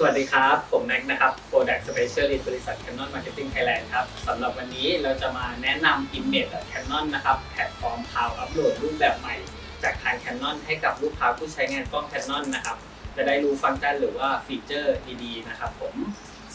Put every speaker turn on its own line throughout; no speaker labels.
สวัสดีครับ ผมแม็กนะครับ Product Specialist บริษัท Canon Marketing Thailand ครับสำหรับวันนี้เราจะมาแนะนำ Image จาก Canon นะครับแพลตฟอร์ม Cloud Upload รูปแบบใหม่ จากทาง Canon ให้กับลูกค้าผู้ใช้งานกล้อง Canon นะครับ จะได้รู้ฟังก์ชันหรือว่าฟีเจอร์ดีๆนะครับผม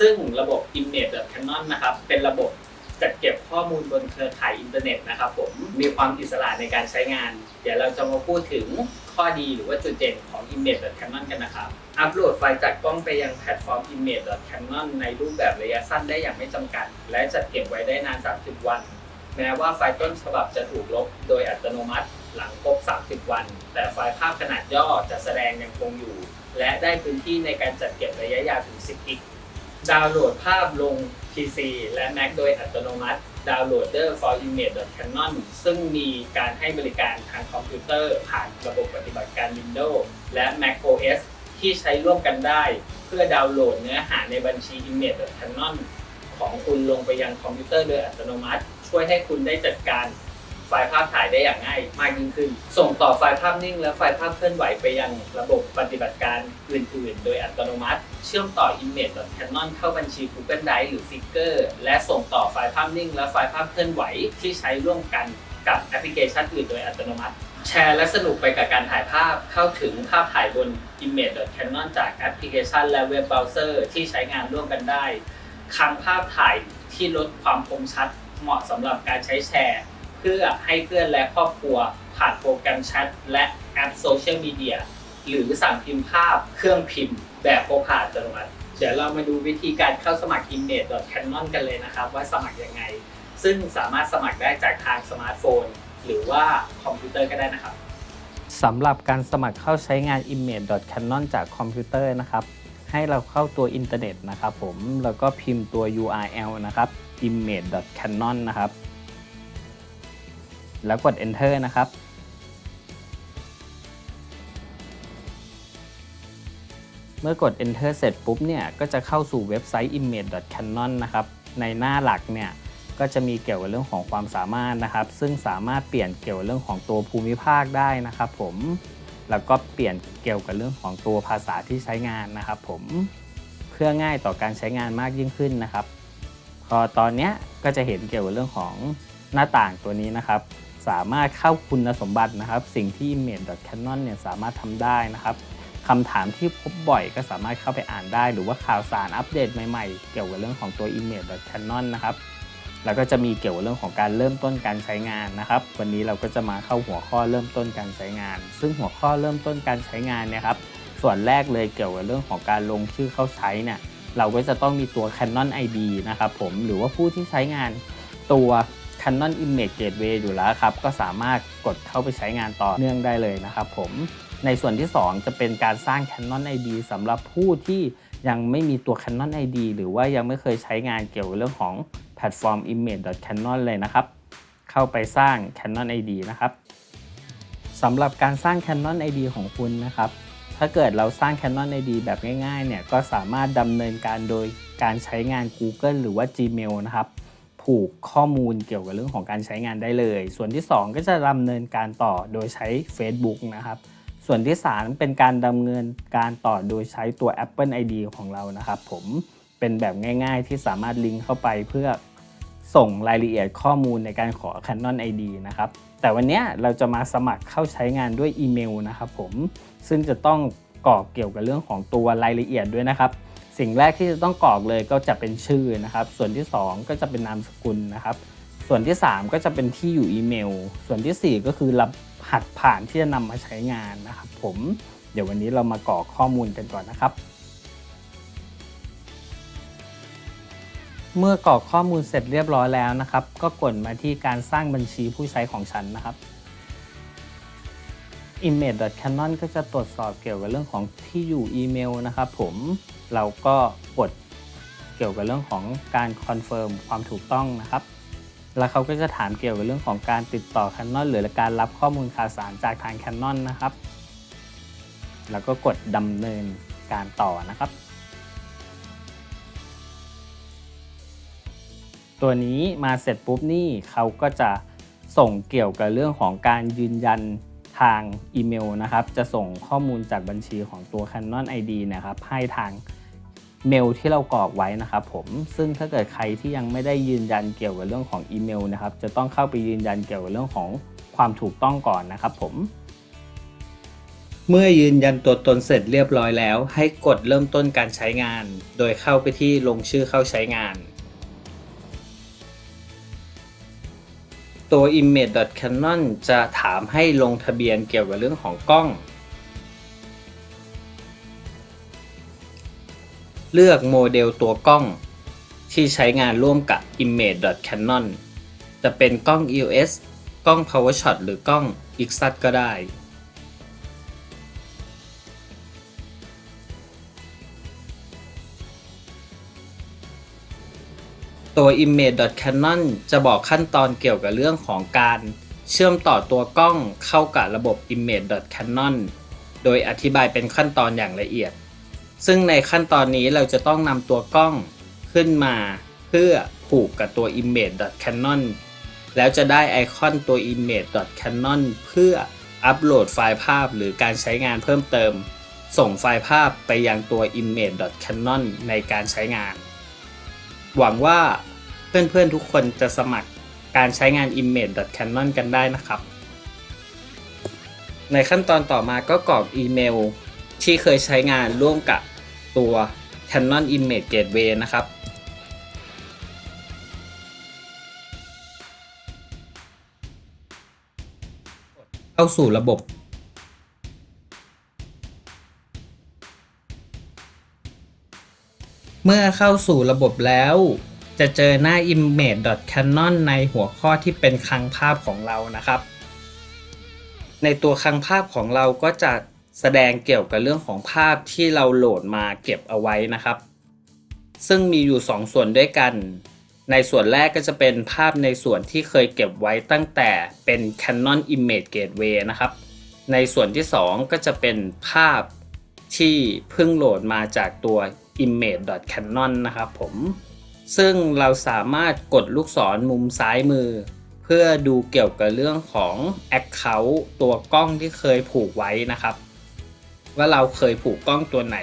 ซึ่งระบบ Image จาก Canon นะครับ เป็นระบบ จัดเก็บข้อมูลบนเครือข่ายอินเทอร์เน็ตนะครับผมมีความอิสระในการใช้งาน เดี๋ยวเราจะมาพูดถึงข้อดีหรือว่าจุดเด่นของ Image Canon กันนะครับ อัปโหลดไฟล์จากกล้องไปยังแพลตฟอร์ม Image Canon ในรูปแบบระยะสั้นได้อย่างไม่จำกัด และจัดเก็บไว้ได้นาน 30 วัน แม้ว่าไฟล์ต้นฉบับจะถูกลบโดยอัตโนมัติหลังครบ 30 วัน แต่ไฟล์ภาพขนาดย่อจะแสดงยังคงอยู่ และได้พื้นที่ในการจัดเก็บระยะยาวถึง 10 กิก ดาวน์โหลดภาพลง PC และ Mac โดยอัตโนมัติ Downloader for Image Canon ซึ่งมีการให้บริการทางคอมพิวเตอร์ ผ่านระบบปฏิบัติการ Windows และ Mac OS ที่ใช้ร่วมกันได้ เพื่อดาวน์โหลดเนื้อหาในบัญชี Image Canon ของคุณลงไปยังคอมพิวเตอร์โดยอัตโนมัติ ช่วยให้คุณได้จัดการ ไฟล์ภาพถ่ายได้อย่างง่ายมากยิ่งขึ้น ส่งต่อไฟล์ภาพนิ่ง และไฟล์ภาพเคลื่อนไหวไปยังระบบปฏิบัติการอื่น ๆ โดยอัตโนมัติ เชื่อมต่อ Image Canon เข้าบัญชี Google Drive หรือ Flickr และส่งต่อไฟล์ภาพนิ่ง และไฟล์ภาพเคลื่อนไหวที่ใช้ร่วมกันกับแอปพลิเคชันอื่นโดยอัตโนมัติ แชร์และสนุกไปกับการถ่ายภาพเข้าถึงภาพถ่ายบน Image Canon จากแอปพลิเคชัน และเว็บเบราว์เซอร์ที่ใช้งานร่วมกันได้คลังภาพถ่ายที่ลดความคมชัดเหมาะสำหรับการใช้แชร์ เพื่อให้เพื่อนและครอบครัวผ่านโปรแกรมแชทและแอปโซเชียลมีเดียหรือสั่งพิมพ์ภาพเครื่องพิมพ์แบบพกพาอัตโนมัติเดี๋ยวเรามาดูวิธีการเข้าสมัคร Image Canon กันเลยนะครับ ว่าสมัครยังไง ซึ่งสามารถสมัครได้จากทางสมาร์ทโฟน หรือว่าคอมพิวเตอร์ก็ได้นะครับ
สำหรับการสมัครเข้าใช้งาน image.canon จากคอมพิวเตอร์นะครับ ให้เราเข้าตัวอินเทอร์เน็ตนะครับผม แล้วก็พิมพ์ตัว URL นะครับ image.canon นะครับ แล้วกด enter นะครับ เมื่อกด enter เสร็จปุ๊บเนี่ยก็จะเข้าสู่เว็บไซต์ image.canon นะครับ ในหน้าหลักเนี่ยก็จะมีเกี่ยวกับเรื่องของความสามารถนะครับ ซึ่งสามารถเปลี่ยนเกี่ยวกับเรื่องของตัวภูมิภาคได้นะครับผม แล้วก็เปลี่ยนเกี่ยวกับเรื่องของตัวภาษาที่ใช้งานนะครับผมเพื่อง่ายต่อการใช้งานมากยิ่งขึ้นนะครับ พอตอนนี้ก็จะเห็นเกี่ยวกับเรื่องของหน้าต่างตัวนี้นะครับ สามารถเข้าคุณสมบัตินะครับ สิ่งที่ image.canon เนี่ยสามารถทำได้นะครับคำถามที่พบบ่อยก็สามารถเข้าไปอ่านได้ หรือว่าข่าวสารอัปเดตใหม่ๆ เกี่ยวกับเรื่องของตัว image.canon นะครับแล้วก็จะมีเกี่ยวกับเรื่องของการเริ่มต้นการใช้งานนะครับ วันนี้เราก็จะมาเข้าหัวข้อเริ่มต้นการใช้งาน ซึ่งหัวข้อเริ่มต้นการใช้งานเนี่ยครับส่วนแรกเลยเกี่ยวกับเรื่องของการลงชื่อเข้าใช้เนี่ยเราก็จะต้องมีตัว Canon ID นะครับผมหรือว่าผู้ที่ใช้งานตัว Canon Image Gateway อยู่แล้วครับ ก็สามารถกดเข้าไปใช้งานต่อเนื่องได้เลยนะครับผมในส่วนที่ 2 จะเป็นการสร้าง Canon ID สำหรับผู้ที่ยังไม่มีตัว Canon ID หรือว่ายังไม่เคยใช้งานเกี่ยวกับเรื่องของแพลตฟอร์ม image.canon เลยนะครับ เข้าไปสร้าง Canon ID นะครับสำหรับการสร้าง Canon ID ของคุณนะครับ ถ้าเกิดเราสร้าง Canon ID แบบง่ายๆเนี่ยก็สามารถดำเนินการโดยการใช้งาน Google หรือว่า Gmail นะครับ ผูกข้อมูลเกี่ยวกับเรื่องของการใช้งานได้เลย ส่วนที่ 2 ก็จะดำเนินการต่อโดยใช้ Facebook นะครับ ส่วนที่ 3 เป็นการดำเนินการต่อโดยใช้ตัว Apple ID ของเรานะครับ ผมเป็นแบบง่าย ๆ ที่สามารถลิงก์เข้าไปเพื่อส่งรายละเอียดข้อมูลในการขอ Canon ID นะครับ แต่วันนี้เราจะมาสมัครเข้าใช้งานด้วยอีเมลนะครับผมซึ่งจะต้องกรอกเกี่ยวกับเรื่องของตัวรายละเอียดด้วยนะครับ สิ่งแรกที่จะต้องกรอกเลยก็จะเป็นชื่อนะครับ ส่วนที่ 2 ก็จะเป็นนามสกุลนะครับ ส่วนที่ 3 ก็จะเป็นที่อยู่อีเมล ส่วนทีสี่ 4 ก็คือรหัสผ่านที่จะนำมาใช้งานนะครับ ผมเดี๋ยววันนี้เรามากรอกข้อมูลกันก่อนนะครับ เมื่อกรอกข้อมูลเสร็จเรียบร้อยแล้วนะครับ ก็กดมาที่การสร้างบัญชีผู้ใช้ของฉันนะครับ image.canon ก็จะตรวจสอบเกี่ยวกับเรื่องของที่อยู่อีเมลนะครับผมเราก็กดเกี่ยวกับเรื่องของการคอนเฟิร์มความถูกต้องนะครับ แล้วเขาก็จะถามเกี่ยวกับเรื่องของการติดต่อ Canon หรือการรับข้อมูลข่าวสารจากทาง Canon นะครับแล้วก็กดดำเนินการต่อนะครับ ตัวนี้มาเสร็จปุ๊บนี่เขาก็จะส่งเกี่ยวกับเรื่องของการยืนยัน ทางอีเมลนะครับ จะส่งข้อมูลจากบัญชีของตัว Canon ID นะครับ ให้ทางเมลที่เรากรอกไว้นะครับผม ซึ่งถ้าเกิดใครที่ยังไม่ได้ยืนยันเกี่ยวกับเรื่องของอีเมลนะครับ จะต้องเข้าไปยืนยันเกี่ยวกับเรื่องของความถูกต้องก่อนนะครับผม เมื่อยืนยันตัวตนเสร็จเรียบร้อยแล้ว ให้กดเริ่มต้นการใช้งาน โดยเข้าไปที่ลงชื่อเข้าใช้งาน ตัว image.canon จะถามให้ลงทะเบียนเกี่ยวกับเรื่องของกล้อง เลือกโมเดลตัวกล้อง ที่ใช้งานร่วมกับ image.canon จะเป็นกล้อง EOS กล้อง PowerShot หรือกล้อง XAT ก็ได้ ตัว image.canon จะบอกขั้นตอนเกี่ยวกับเรื่องของการเชื่อมต่อตัวกล้องเข้ากับระบบ image.canon โดยอธิบายเป็นขั้นตอนอย่างละเอียด ซึ่งในขั้นตอนนี้เราจะต้องนำตัวกล้องขึ้นมาเพื่อผูกกับตัว image.canon แล้วจะได้ไอคอนตัว image.canon เพื่ออัปโหลดไฟล์ภาพหรือการใช้งานเพิ่มเติม ส่งไฟล์ภาพไปยังตัว image.canon ในการใช้งาน หวังว่าเพื่อนๆทุกคนจะสมัครการใช้งาน image.canon กันได้นะครับ ในขั้นตอนต่อมาก็กรอกอีเมลที่เคยใช้งานร่วมกับตัว Canon Image Gateway นะครับ เข้าสู่ระบบ มื่อเข้าสู่ระบบแล้ว จะเจอหน้า image.canon ในหัวข้อที่เป็นคลังภาพของเรานะครับ ในตัวคลังภาพของเราก็จะแสดงเกี่ยวกับเรื่องของภาพที่เราโหลดมาเก็บเอาไว้นะครับ ซึ่งมีอยู่ 2 ส่วนด้วยกัน ในส่วนแรกก็จะเป็นภาพในส่วนที่เคยเก็บไว้ตั้งแต่เป็น Canon Image Gateway นะครับ ในส่วนที่ 2 ก็จะเป็นภาพ ที่เพิ่งโหลดมาจากตัว image.canon นะครับผม ซึ่งเราสามารถกดลูกศรมุมซ้ายมือ เพื่อดูเกี่ยวกับเรื่องของ Account ตัวกล้องที่เคยผูกไว้นะครับ ว่าเราเคยผูกกล้องตัวไหน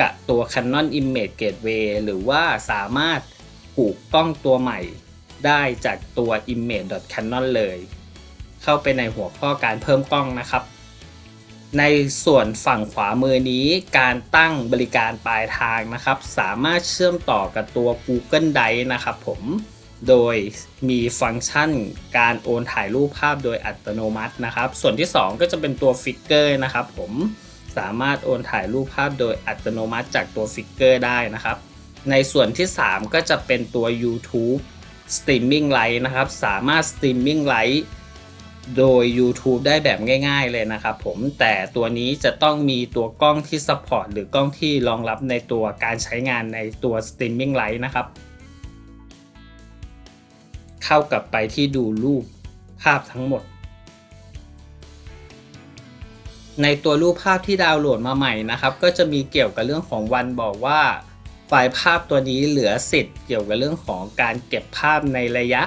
กับตัว Canon Image Gateway หรือว่าสามารถผูกกล้องตัวใหม่ได้จากตัว image.canon เลย เข้าไปในหัวข้อการเพิ่มกล้องนะครับ ในส่วนฝั่งขวามือนี้การตั้งบริการปลายทางนะครับ สามารถเชื่อมต่อกับตัว Google Drive นะครับผม โดยมีฟังก์ชันการโอนถ่ายรูปภาพโดยอัตโนมัตินะครับ ส่วนที่ 2 ก็จะเป็นตัวฟิกเกอร์นะครับผมสามารถโอนถ่ายรูปภาพโดยอัตโนมัติจากตัวฟิกเกอร์ได้นะครับ ในส่วนที่ 3 ก็จะเป็นตัว YouTube Streaming Lite นะครับ สามารถ Streaming Lite โดย YouTube ได้แบบง่ายๆเลยนะครับผมแต่ตัวนี้จะต้องมีตัวกล้องที่ support หรือกล้องที่รองรับในตัวการใช้งานในตัว Streaming Lite นะครับ เข้ากลับไปที่ดูรูปภาพทั้งหมด ในตัวรูปภาพที่ดาวน์โหลดมาใหม่นะครับ ก็จะมีเกี่ยวกับเรื่องของวันบอกว่า ไฟล์ภาพตัวนี้เหลือสิทธิ์เกี่ยวกับเรื่องของการเก็บภาพในระยะ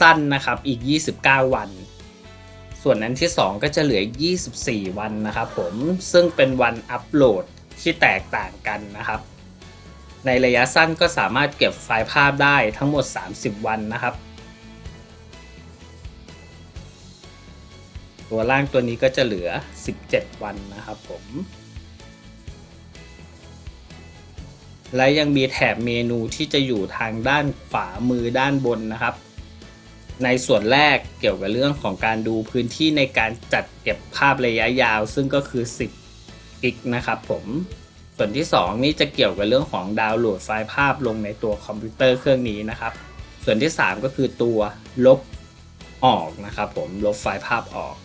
สั้นนะครับอีก 29 วัน ส่วนนั้นที่ 2 ก็จะเหลือ 24 วันนะครับผมซึ่งเป็นวันอัปโหลดที่แตกต่างกันนะครับ ในระยะสั้นก็สามารถเก็บไฟล์ภาพได้ทั้งหมด 30 วันนะครับ ตัวล่างตัวนี้ก็จะเหลือ 17 วันนะครับผมและยังมีแถบเมนูที่จะอยู่ทางด้านขวามือด้านบนนะครับ ในส่วนแรกเกี่ยวกับเรื่องของการดูพื้นที่ในการจัดเก็บภาพระยะยาว ซึ่งก็คือ 10 กิกนะครับผม ส่วนที่ 2 นี่จะเกี่ยวกับเรื่องของดาวน์โหลดไฟล์ภาพลงในตัวคอมพิวเตอร์เครื่องนี้นะครับ ส่วนที่ 3 ก็คือตัวลบออกนะครับผมลบไฟล์ภาพออก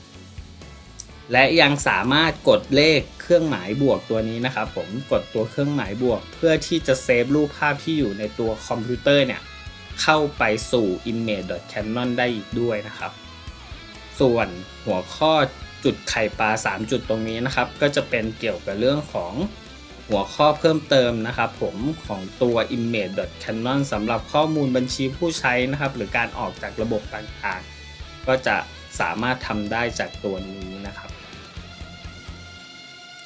และยังสามารถกดเลขเครื่องหมายบวกตัวนี้นะครับผมกดตัวเครื่องหมายบวก เพื่อที่จะเซฟรูปภาพที่อยู่ในตัวคอมพิวเตอร์เนี่ย เข้าไปสู่ image.canon ได้อีกด้วยนะครับ ส่วนหัวข้อจุดไข่ปลา 3 จุดตรงนี้นะครับ ก็จะเป็นเกี่ยวกับเรื่องของหัวข้อเพิ่มเติมนะครับผมของตัว image.canon สำหรับข้อมูลบัญชีผู้ใช้นะครับ หรือการออกจากระบบต่างๆ ก็จะสามารถทำได้จากตัวนี้นะครับ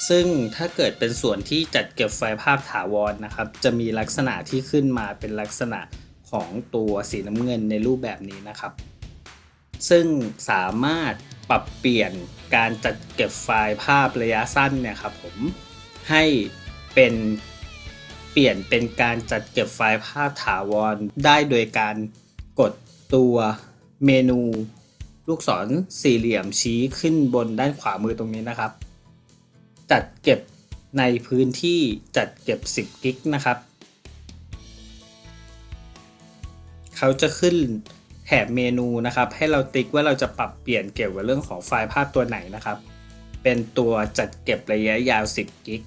ซึ่งถ้าเกิดเป็นส่วนที่จัดเก็บไฟล์ภาพถาวรนะครับ จะมีลักษณะที่ขึ้นมาเป็นลักษณะ ของตัวสีน้ำเงินในรูปแบบนี้นะครับ ซึ่งสามารถปรับเปลี่ยนการจัดเก็บไฟล์ภาพระยะสั้นเนี่ยครับผมให้เป็นเปลี่ยนเป็นการจัดเก็บไฟล์ภาพถาวรได้โดยการกดตัวเมนูลูกศรสี่เหลี่ยมชี้ขึ้นบนด้านขวามือตรงนี้นะครับ จัดเก็บในพื้นที่จัดเก็บ 10 กิกนะครับ เขาจะขึ้นแถบเมนูนะครับ ให้เราติ๊กว่าเราจะปรับเปลี่ยนเกี่ยวกับเรื่องของไฟล์ภาพตัวไหนนะครับ เป็นตัวจัดเก็บระยะยาว 10 กิก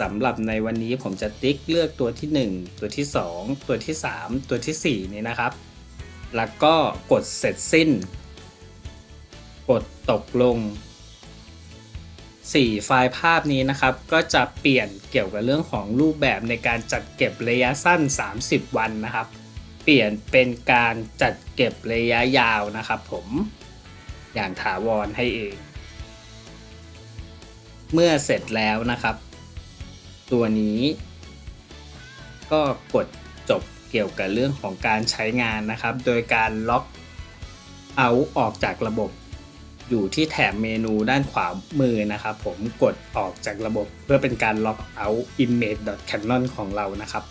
สำหรับในวันนี้ผมจะติ๊กเลือกตัวที่ 1 ตัวที่ 2 ตัวที่ 3 ตัวทีสี่4 นี้นะครับ แล้วก็กดเสร็จสิ้น กดตกลง 4 ไฟล์ภาพนี้นะครับ ก็จะเปลี่ยนเกี่ยวกับเรื่องของรูปแบบในการจัดเก็บระยะสั้น 30 วันนะครับ เปลี่ยนเป็นการจัดเก็บระยะยาวนะครับผมอย่างถาวรให้เอง เมื่อเสร็จแล้วนะครับ ตัวนี้ ก็กดจบเกี่ยวกับเรื่องของการใช้งานนะครับ โดยการล็อกเอาออกจากระบบอยู่ที่แถบเมนูด้านขวามือนะครับ ผมกดออกจากระบบเพื่อเป็นการล็อกเอา image.canon ของเรานะครับ